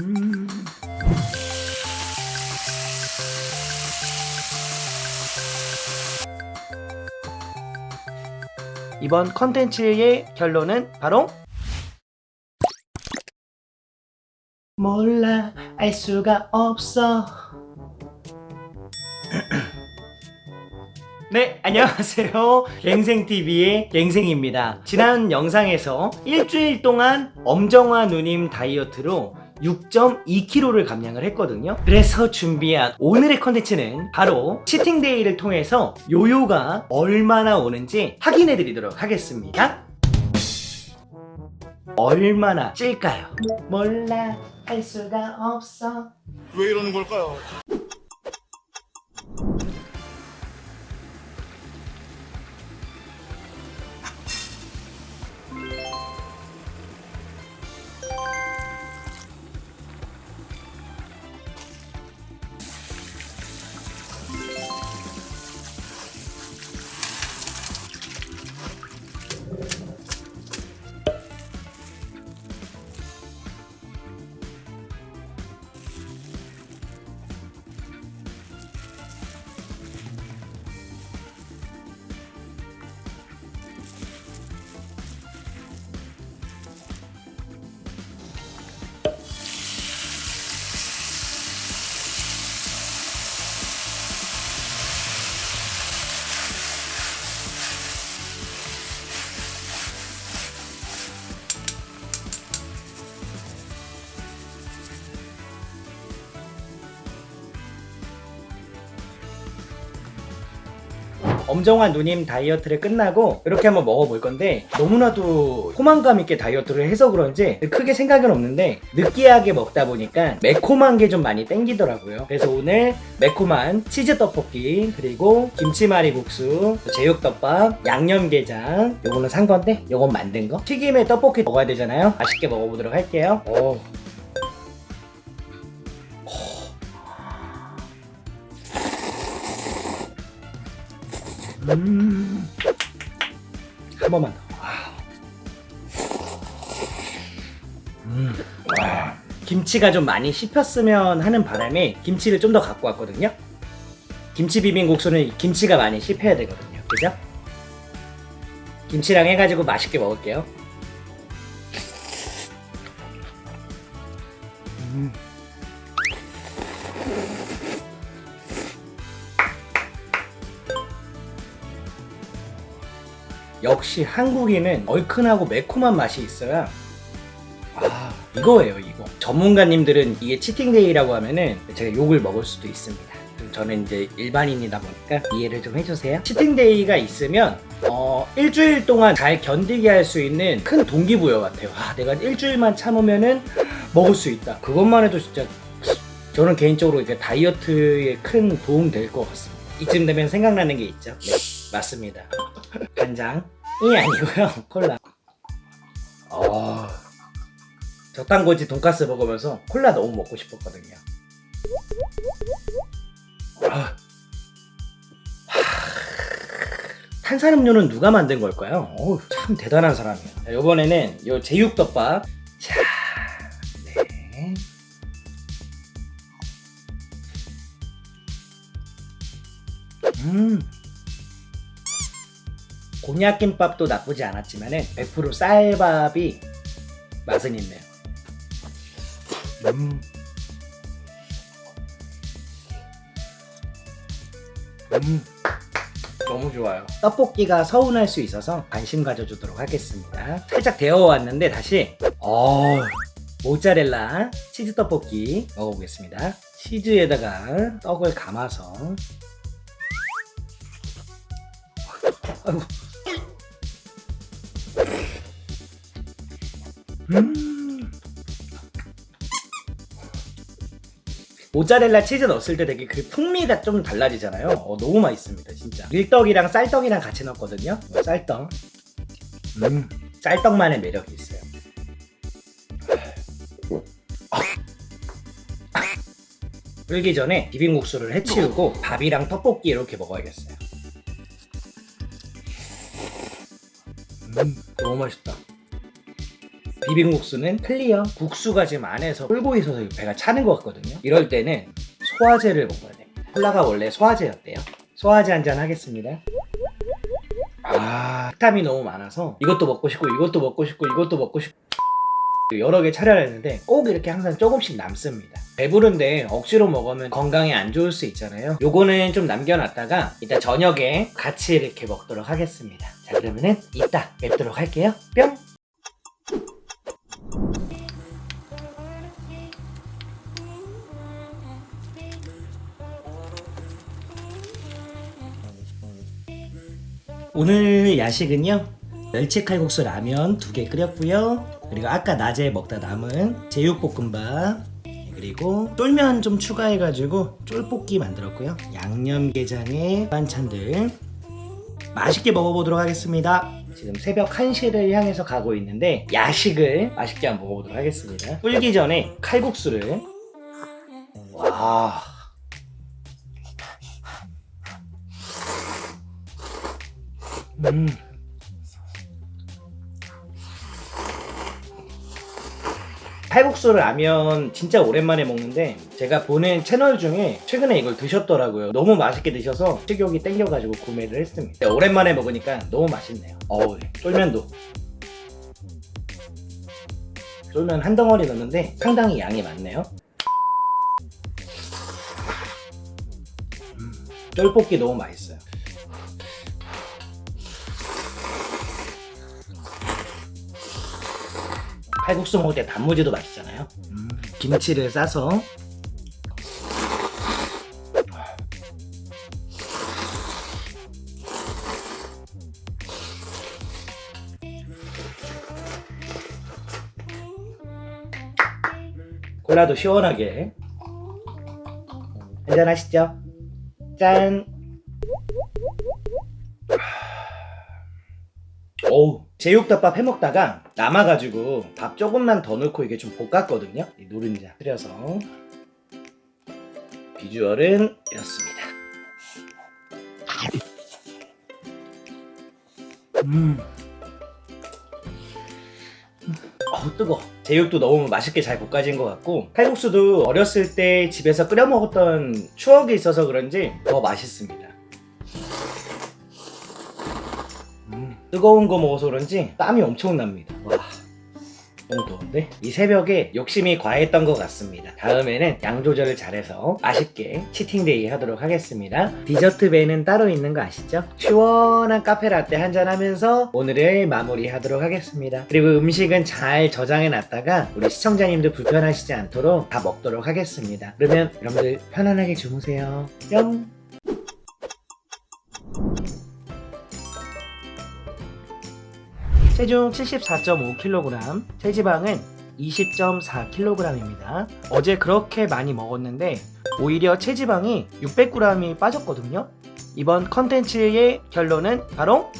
음. 이번 컨텐츠의 결론은 바로 몰라 알 수가 없어 네, 안녕하세요. 갱생TV의 갱생입니다. 지난 영상에서 일주일 동안 엄정화 누님 다이어트로 6.2kg를 감량을 했거든요. 그래서 준비한 오늘의 컨텐츠는 바로 치팅데이를 통해서 요요가 얼마나 오는지 확인해 드리도록 하겠습니다. 얼마나 찔까요? 몰라, 알 수가 없어. 왜 이러는 걸까요? 엄정화 누님 다이어트를 끝나고 이렇게 한번 먹어볼 건데 너무나도 포만감 있게 다이어트를 해서 그런지 크게 생각은 없는데 느끼하게 먹다 보니까 매콤한 게 좀 많이 땡기더라고요. 그래서 오늘 매콤한 치즈 떡볶이 그리고 김치말이 국수 제육덮밥 양념게장 요거는 산 건데 요건 만든 거 튀김에 떡볶이 먹어야 되잖아요. 맛있게 먹어보도록 할게요. 오. 음. 한 번만 더. 아. 음. 와. 김치가 좀 많이 씹혔으면 하는 바람에 김치를 좀 더 갖고 왔거든요. 김치 비빔국수는 김치가 많이 씹혀야 되거든요. 그죠? 김치랑 해가지고 맛있게 먹을게요. 역시 한국인은 얼큰하고 매콤한 맛이 있어야 아 이거예요 이거. 전문가님들은 이게 치팅데이라고 하면은 제가 욕을 먹을 수도 있습니다. 좀 저는 이제 일반인이다 보니까 이해를 좀 해주세요. 치팅데이가 있으면 어 일주일 동안 잘 견디게 할 수 있는 큰 동기부여 같아요. 아 내가 일주일만 참으면은 먹을 수 있다. 그것만 해도 진짜 저는 개인적으로 이게 다이어트에 큰 도움 될 것 같습니다. 이쯤 되면 생각나는 게 있죠? 네 맞습니다. 간장 이 아니고요 콜라 어... 저탄고지 돈가스 먹으면서 콜라 너무 먹고 싶었거든요 아. 하... 탄산음료는 누가 만든 걸까요? 어우, 참 대단한 사람이야 자, 이번에는 요 제육덮밥 자, 네. 음 곤약김밥도 나쁘지 않았지만은 100% 쌀밥이 맛은 있네요. 음. 음. 너무 좋아요. 떡볶이가 서운할 수 있어서 관심 가져주도록 하겠습니다. 살짝 데워왔는데 다시 어 모짜렐라 치즈 떡볶이 먹어보겠습니다. 치즈에다가 떡을 감아서 아이고. 음. 모짜렐라 치즈 넣었을 때 되게 그 풍미가 좀 달라지잖아요. 어, 너무 맛있습니다, 진짜. 밀떡이랑 쌀떡이랑 같이 넣었거든요. 어, 쌀떡. 음, 쌀떡만의 매력이 있어요. 끓기 전에 비빔국수를 해치우고 밥이랑 떡볶이 이렇게 먹어야겠어요. 음, 너무 맛있다. 비빔국수는 클리어. 국수가 지금 안에서 끓고 있어서 배가 차는 것 같거든요. 이럴 때는 소화제를 먹어야 됩니다. 콜라가 원래 소화제였대요. 소화제 한 잔 하겠습니다. 아, 식탐이 너무 많아서 이것도 먹고 싶고 이것도 먹고 싶고 이것도 먹고 싶고 여러 개 차려야 했는데 꼭 이렇게 항상 조금씩 남습니다. 배부른데 억지로 먹으면 건강에 안 좋을 수 있잖아요. 요거는 좀 남겨놨다가 이따 저녁에 같이 이렇게 먹도록 하겠습니다. 자 그러면은 이따 뵙도록 할게요. 뿅! 오늘 야식은요 멸치 칼국수 라면 두 개 끓였고요 그리고 아까 낮에 먹다 남은 제육볶음밥 그리고 쫄면 좀 추가해가지고 쫄볶이 만들었고요 양념게장에 반찬들 맛있게 먹어보도록 하겠습니다. 지금 새벽 1시를 향해서 가고 있는데 야식을 맛있게 한번 먹어보도록 하겠습니다. 불기 전에 칼국수를. 와. 음. 칼국수 라면 진짜 오랜만에 먹는데 제가 보는 채널 중에 최근에 이걸 드셨더라고요. 너무 맛있게 드셔서 식욕이 땡겨가지고 구매를 했습니다. 오랜만에 먹으니까 너무 맛있네요. 어우, 쫄면도. 쫄면 한 덩어리 넣는데 상당히 양이 많네요. 음, 쫄볶이 너무 맛있어 칼국수 먹을 때 단무지도 맛있잖아요. 음, 김치를 싸서 콜라도 시원하게 한잔 하시죠. 짠. 어우 제육덮밥 해먹다가 남아가지고 밥 조금만 더 넣고 이게 좀 볶았거든요. 이 노른자 뿌려서. 비주얼은 이렇습니다. 음. 어우 뜨거. 제육도 너무 맛있게 잘 볶아진 것 같고 칼국수도 어렸을 때 집에서 끓여 먹었던 추억이 있어서 그런지 더 맛있습니다 뜨거운 거 먹어서 그런지 땀이 엄청 납니다. 와. 너무 더운데? 이 새벽에 욕심이 과했던 것 같습니다. 다음에는 양 조절을 잘해서 맛있게 치팅데이 하도록 하겠습니다. 디저트 배는 따로 있는 거 아시죠? 시원한 카페 라떼 한잔 하면서 오늘을 마무리 하도록 하겠습니다. 그리고 음식은 잘 저장해 놨다가 우리 시청자님들 불편하시지 않도록 다 먹도록 하겠습니다. 그러면 여러분들 편안하게 주무세요. 뿅! 체중 74.5kg, 체지방은 20.4kg입니다. 어제 그렇게 많이 먹었는데 오히려 체지방이 600g이 빠졌거든요. 이번 컨텐츠의 결론은 바로